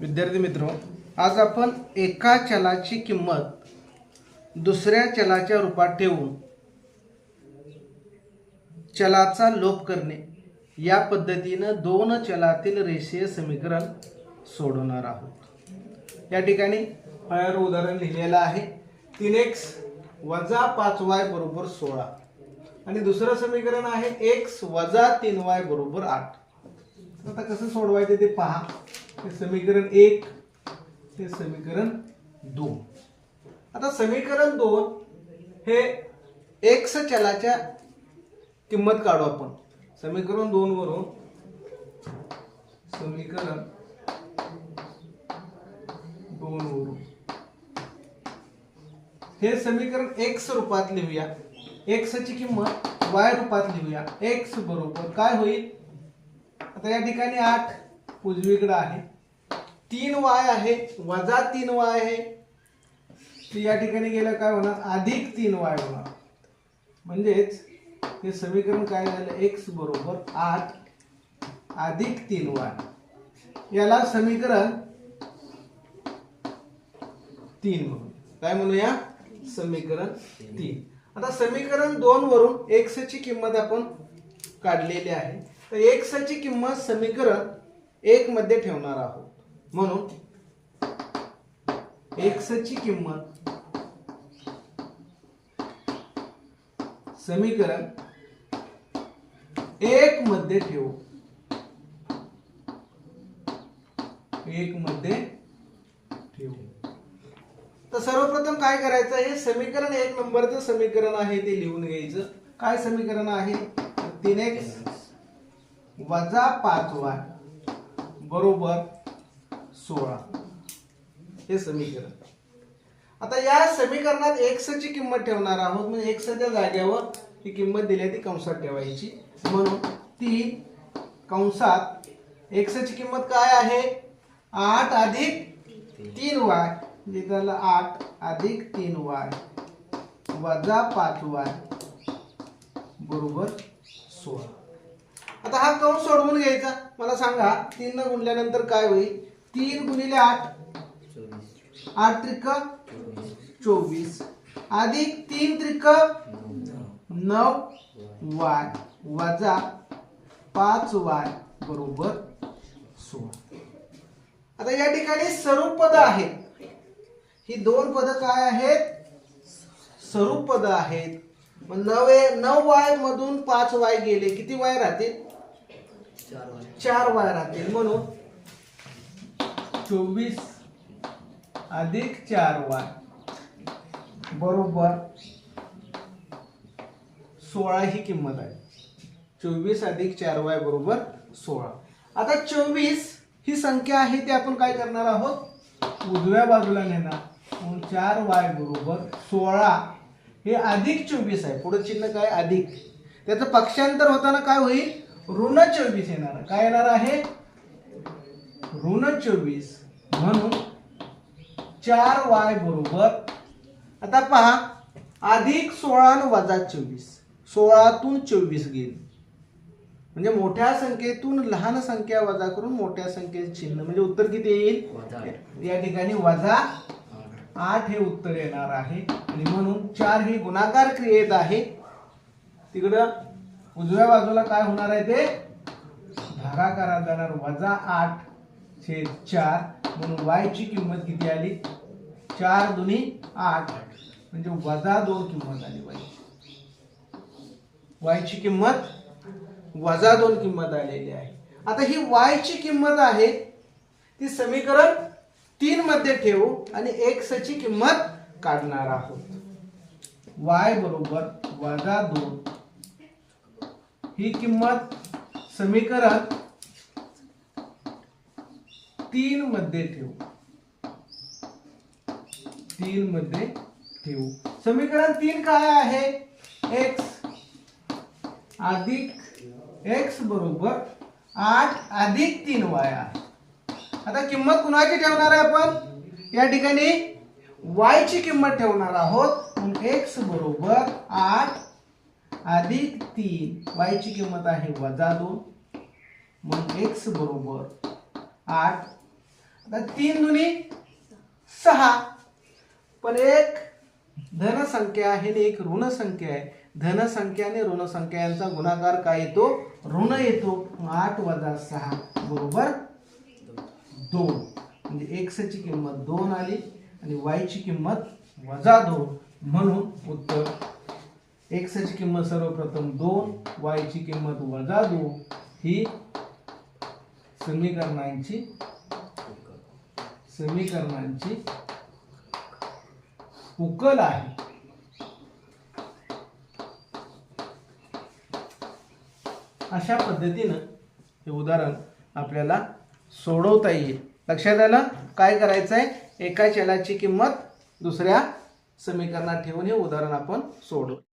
विद्यार्थी मित्र आज आपण एका चलाची किंमत दुसऱ्या चलाच्या रूपात ठेवून चलाचा लोप करणे या पद्धतीनं दोन चलातील रेषीय समीकरण सोडवणार आहोत. या ठिकाणी हळर उदाहरण लिहिलेलं आहे. तीन एक्स वजा पाच वाय बरोबर सोळा. आणि दुसरं समीकरण आहे एक्स वजा तीन वाय बरोबर आठ. आता कसं सोडवायचं ते पहा. हे समीकरण एक हे समीकरण दोन. आता समीकरण दोन हे एक्स चलाच्या किंमत काढू आपण. समीकरण दोन वरून समीकरण दोन वरून. हे समीकरण एक्स रूपात लिहूया. एक्सची किंमत वाय रूपात लिहूया. एक्स बरोबर काय होईल? आता या ठिकाणी आठ. उजवीकडे आहे. तीन वाय आहे वजा तीन वाय आहे. ते या ठिकाणी गेलं काय होणार? अधिक तीन वाय होणार. म्हणजेच हे समीकरण काय झालं? एक्स बरोबर आठ अधिक तीन वाय. याला समीकरण तीन म्हणून. काय म्हणूया? समीकरण तीन. आता समीकरण दोन वरून एक्सची किंमत आपण काढलेली आहे. तर एक्सची किंमत समीकरण एक मध्ये ठेवणार आहोत. म्हणून एक्स ची किंमत समीकरण एक मध्ये ठेवू. एक मध्ये ठेवू. तर सर्वप्रथम काय करायचं? हे समीकरण एक नंबरचं समीकरण आहे ते लिहून घ्यायचं. काय समीकरण आहे? तीन एक्स वजा पाच वाय. बरोबर सोळा. हे समीकरण. आता या समीकरणात एक्स ची किंमत ठेवणार आहोत. म्हणजे एक्सच्या जाग्यावर ही किंमत दिली आहे ती कंसात ठेवायची. म्हणून ती कंसात एक्स ची किंमत काय आहे? आठ अधिक तीन वाय म्हणजे त्याला आठ अधिक तीन वाय वजा पाच वाय बरोबर सोळा. आता हा कंस सोडवून घ्यायचा. मला सांगा तीन न गुणल्यानंतर काय होईल? तीन गुणिले आठ. आठ त्रिक चोवीस. अधिक तीन त्रिक नऊ वाय वजा पाच वाय बरोबर सोळा. आता या ठिकाणी स्वरूप पद आहेत ही दोन पद काय आहेत? स्वरूप पद आहेत. मग नवे नऊ वाय मधून पाच वाय गेले. किती वाय राहतील? चार वाय राहतील म्हणून चोवीस अधिक चार वाय. बरोबर सोळा ही किंमत आहे. चोवीस अधिक चार वाय बरोबर सोळा. आता चोवीस ही संख्या आहे ती आपण काय करणार आहोत? उजव्या बाजूला नेणार. म्हणून चार वाय बरोबर सोळा हे अधिक चोवीस आहे. पुढे चिन्ह काय? अधिक. त्याचं पक्षांतर होताना काय होईल? ऋण चोवीस येणार. काय येणार आहे? ऋण चोवीस म्हणून चार वाय बरोबर. आता पहा अधिक सोळा न वजा चोवीस. सोळातून चोवीस गेले. म्हणजे मोठ्या संख्येतून लहान संख्या वजा करून मोठ्या संख्येचे चिन्ह. म्हणजे उत्तर किती येईल? या ठिकाणी वजा आठ हे उत्तर येणार आहे. आणि म्हणून चार ही गुणाकार क्रियेत आहे. तिकडं उजव्या बाजूला काय होणार आहे ते? भागाकारात जाणार वजा आठ छेद चार म्हणून वाय ची किंमत किती आली? चार दोन्ही आठ. म्हणजे वजा दोन किंमत आली वाय वाय ची किंमत वजा दोन किंमत आलेली आहे. आता ही वाय ची किंमत आहे ती समीकरण तीन मध्ये ठेवू आणि एक्स ची किंमत काढणार आहोत. वाय बरोबर वजा दोन ही किंमत समीकरण तीन मध्ये ठेवू. तीन मध्ये ठेवू. समीकरण तीन काय आहे? एक्स अधिक एक्स बरोबर आठ अधिक तीन वाय आहे. आता किंमत कुणाची ठेवणार आहे आपण? या ठिकाणी वायची किंमत ठेवणार आहोत. एक्स बरोबर आठ अधिक तीन वायची किंमत आहे वजा दोन. मग एक्स बरोबर आठ. आता तीन दुनी सहा. पण एक धनसंख्या आहे आणि एक ऋणसंख्या आहे. धनसंख्या आणि ऋणसंख्या यांचा गुणाकार काय येतो? ऋण येतो. मग आठ वजा सहा बरोबर दोन. म्हणजे एक्सची किंमत दोन आली आणि वायची किंमत वजा दोन. म्हणून उत्तर एक्सची किंमत सर्वप्रथम दोन वायची किंमत वजा दोन ही समीकरणांची समीकरणांची उकल आहे. अशा पद्धतीनं हे उदाहरण आपल्याला सोडवता येईल. लक्षात आलं? काय करायचं आहे एका चलाची किंमत दुसऱ्या समीकरणात ठेवून हे उदाहरण आपण सोडवू.